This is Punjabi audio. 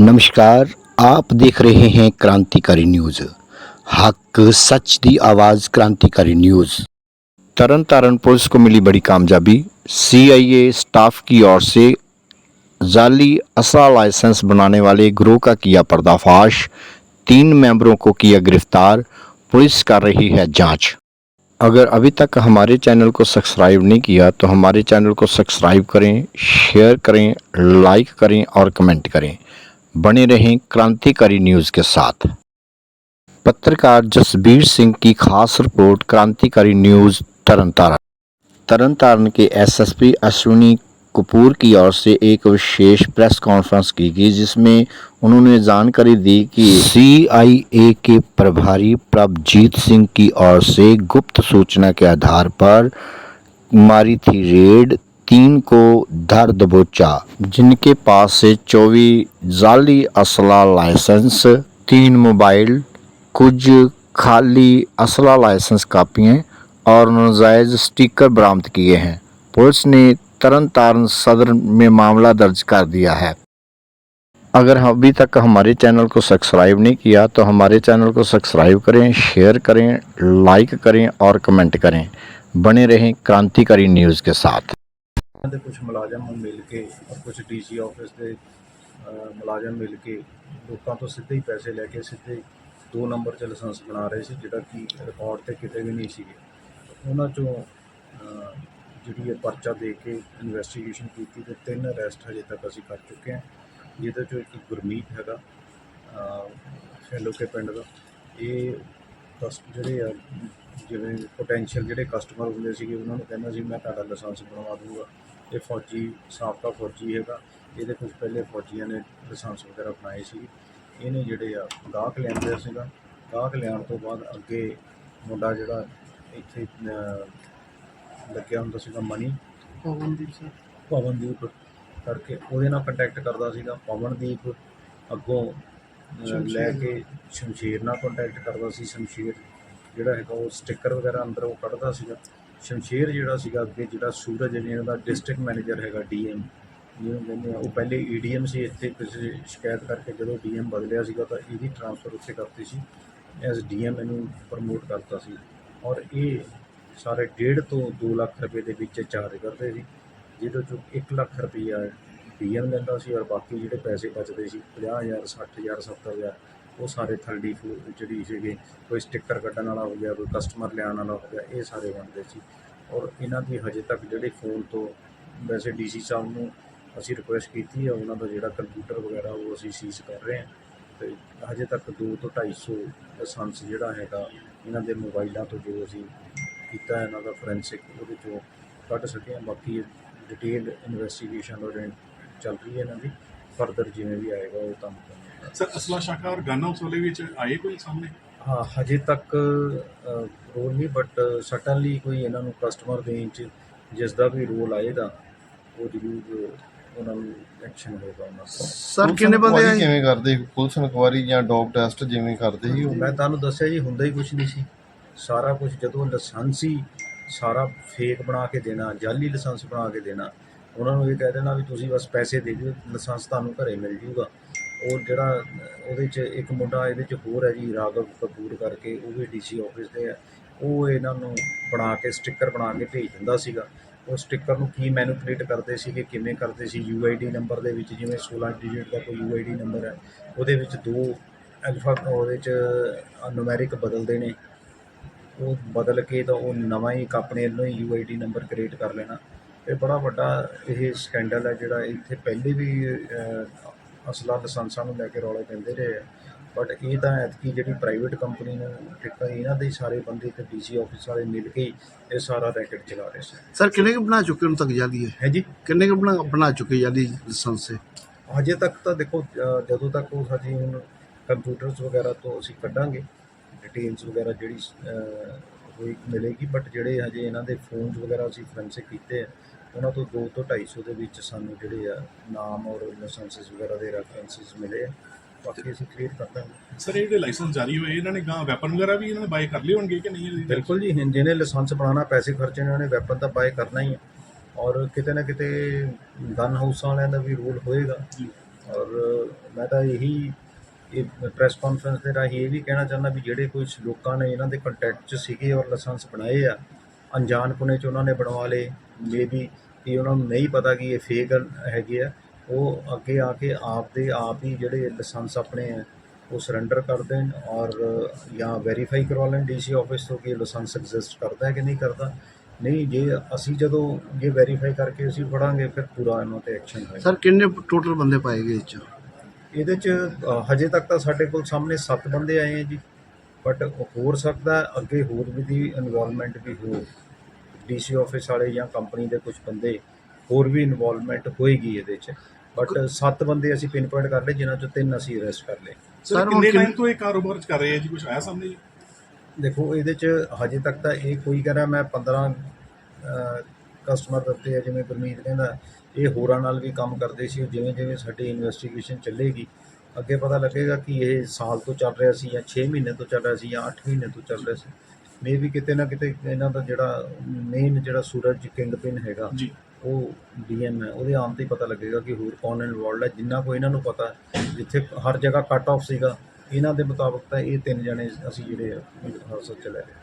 नमस्कार, आप देख रहे हैं क्रांतिकारी न्यूज़। हक, सच दी आवाज़ क्रांतिकारी न्यूज़। तरन तारण पुलिस को मिली बड़ी कामयाबी। सीआईए स्टाफ की ओर से जाली असा लाइसेंस बनाने वाले ग्रोह का किया पर्दाफाश। तीन मेंबरों को किया गिरफ़्तार। पुलिस कर रही है जाँच। अगर अभी तक हमारे चैनल को सब्सक्राइब नहीं किया तो हमारे चैनल को सब्सक्राइब करें, शेयर करें, लाइक करें और कमेंट करें। बने रहें क्रांतिकारी न्यूज़ के साथ। पत्रकार जसबीर सिंह की खास रिपोर्ट क्रांतिकारी न्यूज़ तरनतारण। तरनतारण के एसएसपी अश्विनी कपूर की ओर से एक विशेष प्रेस कॉन्फ्रेंस की गई, जिसमें उन्होंने जानकारी दी कि सीआईए के प्रभारी प्रभजीत सिंह की ओर से गुप्त सूचना के आधार पर मारी थी रेड तीन को धर दबोचा जिनके पास से 24 जाली असला लाइसेंस, तीन मोबाइल, कुछ खाली असला लाइसेंस कापियाँ और नाजायज स्टिकर बरामद किए हैं। पुलिस ने तरन तारण सदर में मामला दर्ज कर दिया है। अगर अभी तक हमारे चैनल को सब्सक्राइब नहीं किया तो हमारे चैनल को सब्सक्राइब करें, शेयर करें, लाइक करें और कमेंट करें। बने रहें क्रांतिकारी न्यूज़ के साथ। ਦੇ ਕੁਝ ਮੁਲਾਜ਼ਮ ਨੂੰ ਮਿਲ ਕੇ ਔਰ ਕੁਝ ਡੀਸੀ ਆਫਿਸ ਦੇ ਮੁਲਾਜ਼ਮ ਮਿਲ ਕੇ ਲੋਕਾਂ ਤੋਂ ਸਿੱਧੇ ਹੀ ਪੈਸੇ ਲੈ ਕੇ ਸਿੱਧੇ ਦੋ ਨੰਬਰ 'ਚ ਲਾਇਸੈਂਸ ਬਣਾ ਰਹੇ ਸੀ, ਜਿਹੜਾ ਕਿ ਰਿਕਾਰਡ ਤੇ ਕਿਤੇ ਵੀ ਨਹੀਂ ਸੀਗੇ। ਉਹਨਾਂ 'ਚੋਂ ਜਿਹੜੀ ਇਹ ਪਰਚਾ ਦੇ ਕੇ ਇਨਵੈਸਟੀਗੇਸ਼ਨ ਕੀਤੀ ਤੇ ਤਿੰਨ ਅਰੈਸਟ ਹਜੇ ਤੱਕ ਅਸੀਂ ਕਰ ਚੁੱਕੇ ਹਾਂ। ਜਿਹਦੇ 'ਚੋਂ ਇੱਕ ਗੁਰਮੀਤ ਹੈਗਾ ਫੈਲੋ ਕੇ ਪਿੰਡ ਦਾ। ਇਹ ਕਸ ਜਿਹੜੇ ਆ ਜਿਵੇਂ ਪੋਟੈਂਸ਼ੀਅਲ ਜਿਹੜੇ ਕਸਟਮਰ ਹੁੰਦੇ ਸੀਗੇ ਉਹਨਾਂ ਨੂੰ ਕਹਿੰਦਾ ਸੀ ਮੈਂ ਤੁਹਾਡਾ ਲਾਇਸੈਂਸ ਬਣਵਾ ਦੂੰਗਾ ਇਹ ਫੌਜੀ ਸਾਬਕਾ ਫੌਜੀ ਹੈਗਾ। ਇਹਦੇ ਕੁਝ ਪਹਿਲੇ ਫੌਜੀਆਂ ਨੇ ਲਾਇਸੈਂਸ ਵਗੈਰਾ ਬਣਾਏ ਸੀ ਇਹਨੇ ਜਿਹੜੇ ਆ ਗਾਹਕ ਲਿਆਂਦੇ ਸੀਗਾ। ਗਾਹਕ ਲਿਆਉਣ ਤੋਂ ਬਾਅਦ ਅੱਗੇ ਮੁੰਡਾ ਜਿਹੜਾ ਇੱਥੇ ਲੱਗਿਆ ਹੁੰਦਾ ਸੀਗਾ ਮਨੀ। ਪਵਨਦੀਪ ਸਰ। ਪਵਨਦੀਪ ਕਰਕੇ ਉਹਦੇ ਨਾਲ ਕੰਟੈਕਟ ਕਰਦਾ ਸੀਗਾ। ਪਵਨਦੀਪ ਅੱਗੋਂ ਲੈ ਕੇ ਸ਼ਮਸ਼ੀਰ ਨਾਲ ਕੰਟੈਕਟ ਕਰਦਾ ਸੀ ਸ਼ਮਸ਼ੀਰ, ਜਿਹੜਾ ਹੈਗਾ ਉਹ ਸਟicker ਵਗੈਰਾ ਅੰਦਰ ਉਹ ਕੱਢਦਾ ਸੀਗਾ। ਸ਼ਮਸ਼ੀਰ ਜਿਹੜਾ ਸੀਗਾ ਅੱਗੇ, ਜਿਹੜਾ ਸੂਰਜ ਜਿਹਨਾਂ ਦਾ ਡਿਸਟ੍ਰਿਕਟ ਮੈਨੇਜਰ ਹੈਗਾ ਡੀਐਮ ਜਿਹਨੂੰ ਕਹਿੰਦੇ ਆ, ਉਹ ਪਹਿਲੇ ਈਡੀਐਮ ਸੀ, ਇੱਥੇ ਕਿਸੇ ਸ਼ਿਕਾਇਤ ਕਰਕੇ ਜਦੋਂ ਡੀਐਮ ਬਦਲਿਆ ਸੀਗਾ ਤਾਂ ਇਹਦੀ ਟ੍ਰਾਂਸਫਰ ਉੱਥੇ ਕਰਤੀ ਸੀ। ਐਜ਼ ਡੀਐਮ ਇਹਨੂੰ ਪ੍ਰਮੋਟ ਕਰਤਾ ਸੀ। ਔਰ ਇਹ ਸਾਰੇ 1.5 ਤੋਂ 2 ਲੱਖ ਰੁਪਏ ਦੇ ਵਿੱਚ ਚਾਰਜ ਕਰਦੇ ਸੀ, ਜਿਹਦੇ ਚੋਂ 1 ਲੱਖ ਰੁਪਈਆ ਡੀਐਮ ਲੈਂਦਾ ਸੀ ਔਰ ਬਾਕੀ ਜਿਹੜੇ ਪੈਸੇ ਬਚਦੇ ਸੀ 50000 60000 70000 ਉਹ ਸਾਰੇ ਥਰਡੀ ਜਿਹੜੀ ਸੀਗੇ, ਕੋਈ ਸਟicker ਕੱਢਣ ਵਾਲਾ ਹੋ ਗਿਆ, ਕੋਈ ਕਸਟਮਰ ਲਿਆਉਣ ਵਾਲਾ ਹੋ ਗਿਆ, ਇਹ ਸਾਰੇ ਬਣਦੇ ਸੀ। ਔਰ ਇਹਨਾਂ ਦੀ ਹਜੇ ਤੱਕ ਜਿਹੜੇ ਫੋਨ ਤੋਂ ਵੈਸੇ ਡੀਸੀ ਸਾਹਿਬ ਨੂੰ ਅਸੀਂ ਰਿਕੁਐਸਟ ਕੀਤੀ ਹੈ, ਉਹਨਾਂ ਦਾ ਜਿਹੜਾ ਕੰਪਿਊਟਰ ਵਗੈਰਾ ਉਹ ਅਸੀਂ ਸੀਜ਼ ਕਰ ਰਹੇ ਹਾਂ। ਤੇ ਹਜੇ ਤੱਕ 2 ਤੋਂ 250 ਲਾਇਸੈਂਸ ਜਿਹੜਾ ਹੈਗਾ, ਇਹਨਾਂ ਦੇ ਮੋਬਾਈਲਾਂ ਤੋਂ ਜੋ ਅਸੀਂ ਕੀਤਾ ਇਹਨਾਂ ਦਾ ਫੋਰੈਂਸਿਕ ਉਹਦੇ ਚੋਂ ਕੱਢ ਸਕੇ ਹਾਂ। ਬਾਕੀ ਡਿਟੇਲ ਇਨਵੈਸਟੀਗੇਸ਼ਨ ਔਰ ਚੱਲ ਰਹੀ ਹੈ ਇਹਨਾਂ ਦੀ ਫਰਦਰ ਜਿਵੇਂ ਵੀ ਆਏਗਾ ਉਹ ਤੁਹਾਨੂੰ ਕਰਾਂਗੇ। ਸਰ ਅਸਲਾ ਸ਼ਾਖਾ ਔਰ ਗਨ ਹਾਊਸ ਵਾਲੇ ਵਿੱਚ ਆਏ ਕੋਈ ਸਾਹਮਣੇ? ਹਾਂ ਹਜੇ ਤੱਕ ਰੋਲ ਨਹੀਂ ਬਟ ਸਟਨਲੀ ਕੋਈ ਇਹਨਾਂ ਨੂੰ ਕਸਟਮਰ ਚ ਜਿਸ ਦਾ ਵੀ ਰੋਲ ਆਏਗਾ ਉਹ ਜ਼ਰੂਰ ਉਹਨਾਂ ਨੂੰ ਐਕਸ਼ਨ ਹੋਏਗਾ ਉਹਨਾਂ ਦਾ ਸਰ ਕਿੰਨੇ ਬੰਦੇ ਆਏ? ਕਿਵੇਂ ਕਰਦੇ? ਪੁਲਿਸ ਇਨਕੁਆਰੀ ਜਾਂ ਡੌਗ ਟੈਸਟ ਜਿਵੇਂ ਕਰਦੇ ਸੀ ਮੈਂ ਤੁਹਾਨੂੰ ਦੱਸਿਆ ਜੀ ਹੁੰਦਾ ਹੀ ਕੁਝ ਨਹੀਂ ਸੀ। ਸਾਰਾ ਕੁਝ ਜਦੋਂ ਲਾਇਸੈਂਸ ਸਾਰਾ ਫੇਕ ਬਣਾ ਕੇ ਦੇਣਾ ਜਾਲੀ ਲਾਇਸੈਂਸ ਬਣਾ ਕੇ ਦੇਣਾ। ਉਹਨਾਂ ਨੂੰ ਇਹ ਕਹਿ ਦੇਣਾ ਵੀ ਤੁਸੀਂ ਬਸ ਪੈਸੇ ਦੇ ਦਿਓ, ਲਾਇਸੈਂਸ ਤੁਹਾਨੂੰ ਘਰੇ ਮਿਲ ਜੂਗਾ। ਉਹ ਜਿਹੜਾ, ਉਹਦੇ 'ਚ ਇੱਕ ਮੁੰਡਾ ਇਹਦੇ 'ਚ ਹੋਰ ਹੈ ਜੀ, ਰਾਘਵ ਕਪੂਰ ਕਰਕੇ, ਉਹ ਵੀ ਡੀਸੀ ਆਫਿਸ ਦੇ ਹੈ ਉਹ ਇਹਨਾਂ ਨੂੰ ਬਣਾ ਕੇ ਸਟicker ਬਣਾ ਕੇ ਭੇਜ ਦਿੰਦਾ ਸੀਗਾ। ਉਹ ਸਟicker ਨੂੰ ਕੀ ਮੈਨੂਪਲੇਟ ਕਰਦੇ ਸੀਗੇ, ਕਿਵੇਂ ਕਰਦੇ ਸੀ ਯੂਆਈਡੀ ਨੰਬਰ ਦੇ ਵਿੱਚ ਜਿਵੇਂ 16 ਡਿਜਿਟ ਦਾ ਕੋਈ ਯੂਆਈਡੀ ਨੰਬਰ ਹੈ, ਉਹਦੇ ਵਿੱਚ ਦੋ ਅਲਫਾ ਉਹਦੇ 'ਚ ਨੂਮੈਰਿਕ ਬਦਲਦੇ ਨੇ। ਉਹ ਬਦਲ ਕੇ ਤਾਂ ਉਹ ਨਵਾਂ ਹੀ ਇੱਕ ਆਪਣੇ ਵੱਲੋਂ ਹੀ ਯੂਆਈਡੀ ਨੰਬਰ ਕ੍ਰੀਏਟ ਕਰ ਲੈਣਾ। ਇਹ ਬੜਾ ਵੱਡਾ ਇਹ ਸਕੈਂਡਲ ਹੈ ਜਿਹੜਾ ਇੱਥੇ ਪਹਿਲੇ ਵੀ ਅਸਲਾ ਲਾਇਸੈਂਸਾਂ ਨੂੰ ਲੈ ਕੇ ਰੌਲੇ ਪੈਂਦੇ ਰਹੇ ਆ। ਬਟ ਇਹ ਤਾਂ ਐਤਕੀ ਜਿਹੜੀ ਪ੍ਰਾਈਵੇਟ ਕੰਪਨੀ ਨੂੰ ਟਿਕਾ ਇਹਨਾਂ ਦੇ ਸਾਰੇ ਬੰਦੇ ਤੇ ਡੀਸੀ ਆਫਿਸ ਵਾਲੇ ਮਿਲ ਕੇ ਇਹ ਸਾਰਾ ਰੈਕਟ ਚਲਾ ਰਹੇ ਸੀ। ਸਰ ਕਿੰਨੇ ਕੁ ਬਣਾ ਚੁੱਕੇ ਹੁਣ ਤੱਕ ਜਾਲੀ ਹੈ ਹੈ ਜੀ? ਕਿੰਨੇ ਕੁ ਬਣਾ ਬਣਾ ਚੁੱਕੇ ਜਾਲੀ ਲਾਇਸੈਂਸ ਹਜੇ ਤੱਕ ਤਾਂ ਦੇਖੋ ਜਦੋਂ ਤੱਕ ਉਹ ਸਾਡੀ ਹੁਣ ਕੰਪਿਊਟਰਸ ਵਗੈਰਾ ਤੋਂ ਅਸੀਂ ਕੱਢਾਂਗੇ ਡਿਟੇਲਸ ਵਗੈਰਾ ਜਿਹੜੀ ਹੋਈ ਮਿਲੇਗੀ ਬਟ ਜਿਹੜੇ ਹਜੇ ਇਹਨਾਂ ਦੇ ਫੋਨਸ ਵਗੈਰਾ ਅਸੀਂ ਫੋਰੈਂਸਿਕ ਕੀਤੇ ਆ ਉਹਨਾਂ ਤੋਂ 2 ਤੋਂ 250 ਦੇ ਵਿੱਚ ਸਾਨੂੰ ਜਿਹੜੇ ਆ ਨਾਮ ਔਰ ਲਾਇਸੈਂਸਸ ਵਗੈਰਾ ਦੇ ਰੈਫਰੈਂਸਸ ਮਿਲੇ ਆ। ਬਾਕੀ ਅਸੀਂ ਕਲੀਅਰ ਕਰ ਦਾਂਗੇ। ਸਰ ਇਹ ਜਿਹੜੇ ਲਾਇਸੈਂਸ ਜਾਰੀ ਹੋਏ ਇਹਨਾਂ ਨੇ ਗਾਂ ਵੈਪਨ ਵਗੈਰਾ ਵੀ ਇਹਨਾਂ ਨੇ ਬਾਈ ਕਰ ਲਏ ਹੋਣਗੇ ਕਿ ਨਹੀਂ? ਬਿਲਕੁਲ ਜੀ ਜਿਹਨੇ ਲਾਇਸੈਂਸ ਬਣਾਉਣਾ ਪੈਸੇ ਉਹਨਾਂ ਨੇ ਵੈਪਨ ਤਾਂ ਬਾਏ ਕਰਨਾ ਹੀ ਹੈ ਔਰ ਕਿਤੇ ਨਾ ਕਿਤੇ ਗਨ ਹਾਊਸਾਂ ਵਾਲਿਆਂ ਦਾ ਵੀ ਰੋਲ ਹੋਏਗਾ। ਔਰ ਮੈਂ ਤਾਂ ਇਹੀ ਇਹ ਪ੍ਰੈਸ ਕਾਨਫਰੰਸ ਦੇ ਰਾਹੀਂ ਇਹ ਵੀ ਕਹਿਣਾ ਚਾਹੁੰਦਾ ਵੀ ਜਿਹੜੇ ਕੁਝ ਲੋਕਾਂ ਨੇ ਇਹਨਾਂ ਦੇ ਕੰਟੈਕਟ 'ਚ ਸੀਗੇ ਔਰ ਲਾਇਸੈਂਸ ਬਣਾਏ ਆ, ਅਣਜਾਣ ਪੁਣੇ 'ਚ ਉਹਨਾਂ ਨੇ ਬਣਵਾ ਲਏ ਮੇਬੀ ਕਿ ਉਹਨਾਂ ਨੂੰ ਨਹੀਂ ਪਤਾ ਕਿ ਇਹ ਫੇਕ ਹੈਗੇ ਆ, ਉਹ ਅੱਗੇ ਆ ਕੇ ਆਪ ਦੇ ਆਪ ਹੀ ਜਿਹੜੇ ਲਾਇਸੈਂਸ ਆਪਣੇ ਆ, ਉਹ ਸਰੈਂਡਰ ਕਰ ਦੇਣ ਔਰ ਜਾਂ ਵੈਰੀਫਾਈ ਕਰਵਾ ਲੈਣ ਡੀਸੀ ਆਫਿਸ ਤੋਂ ਕਿ ਲਾਇਸੈਂਸ ਐਗਜ਼ਿਸਟ ਕਰਦਾ ਹੈ ਕਿ ਨਹੀਂ ਕਰਦਾ। ਨਹੀਂ, ਜੇ ਅਸੀਂ ਜਦੋਂ ਇਹ ਵੈਰੀਫਾਈ ਕਰਕੇ ਅਸੀਂ ਫੜਾਂਗੇ, ਫਿਰ ਪੂਰਾ ਇਹਨਾਂ ਤੇ ਐਕਸ਼ਨ ਹੋਏਗਾ। ਸਰ ਕਿੰਨੇ ਟੋਟਲ ਬੰਦੇ ਪਾਏ ਗਏ ਇਹ ਚ? ਇਹਦੇ ਚ ਹਜੇ ਤੱਕ ਤਾਂ ਸਾਡੇ ਕੋਲ ਸਾਹਮਣੇ 7 ਬੰਦੇ ਆਏ ਹੈ ਜੀ ਬਟ ਹੋਰ ਸਕਦਾ ਹੈ ਅੱਗੇ ਹੋਰ ਵੀ ਦੀ ਇਨਵੋਲਵਮੈਂਟ ਵੀ ਹੋ ਡੀਸੀ ਆਫਿਸ ਵਾਲੇ ਜਾਂ ਕੰਪਨੀ ਦੇ ਕੁਝ ਬੰਦੇ ਹੋਰ ਵੀ ਇਨਵੋਲਵਮੈਂਟ ਹੋਏਗੀ ਇਹਦੇ ਚ। ਬਟ 7 ਬੰਦੇ ਅਸੀਂ ਪਿਨ ਪੁਆਇੰਟ ਕਰ ਲਏ ਜਿਨ੍ਹਾਂ ਚੋਂ ਤਿੰਨ ਅਸੀਂ ਅਰੈਸਟ ਕਰ ਲਏ। ਸਰ ਕਿੰਨੇ ਟਾਈਮ ਤੋਂ ਇਹ ਕਾਰੋਬਾਰ ਚ ਕਰ ਰਹੇ ਆ ਜੀ? ਕੁਝ ਆਇਆ ਸਾਹਮਣੇ ਜੀ? ਦੇਖੋ ਇਹਦੇ ਚ ਹਜੇ ਤੱਕ ਤਾਂ ਇਹ ਕੋਈ ਕਹਿ ਰਿਹਾ ਮੈਂ 15 ਕਸਟਮਰ ਦਿੱਤੇ ਆ ਜਿਵੇਂ ਗੁਰਮੀਤ ਕਹਿੰਦਾ ਇਹ ਹੋਰਾਂ ਨਾਲ ਵੀ ਕੰਮ ਕਰਦੇ ਸੀ ਜਿਵੇਂ ਜਿਵੇਂ ਸਾਡੀ ਇਨਵੈਸਟੀਗੇਸ਼ਨ ਚੱਲੇਗੀ ਅੱਗੇ ਪਤਾ ਲੱਗੇਗਾ ਕਿ ਇਹ ਸਾਲ ਤੋਂ ਚੱਲ ਰਿਹਾ ਸੀ ਜਾਂ 6 ਮਹੀਨੇ ਤੋਂ ਚੱਲ ਰਿਹਾ ਸੀ ਜਾਂ 8 ਮਹੀਨੇ ਤੋਂ ਚੱਲ ਰਿਹਾ ਸੀ। ਮੇ ਵੀ ਕਿਤੇ ਨਾ ਕਿਤੇ ਇਹਨਾਂ ਦਾ ਜਿਹੜਾ ਮੇਨ ਜਿਹੜਾ ਸੂਰਜ ਕਿੰਗ ਪਿਨ ਹੈਗਾ ਜੀ। ਉਹ ਡੀਐਮ ਹੈ। ਉਹਦੇ ਆਉਣ ਤੇ ਪਤਾ ਲੱਗੇਗਾ ਕਿ ਹੋਰ ਕੌਣ ਇਨਵੋਲਡ ਹੈ। ਜਿੰਨਾ ਕੋ ਇਹਨਾਂ ਨੂੰ ਪਤਾ ਜਿੱਥੇ ਹਰ ਜਗ੍ਹਾ ਕੱਟ ਆਫ ਸੀਗਾ ਇਹਨਾਂ ਦੇ ਮੁਤਾਬਕ ਤਾਂ ਇਹ ਤਿੰਨ ਜਣੇ ਅਸੀਂ ਜਿਹੜੇ ਹਿਰਾਸਤ ਚ ਲੈ ਰਹੇ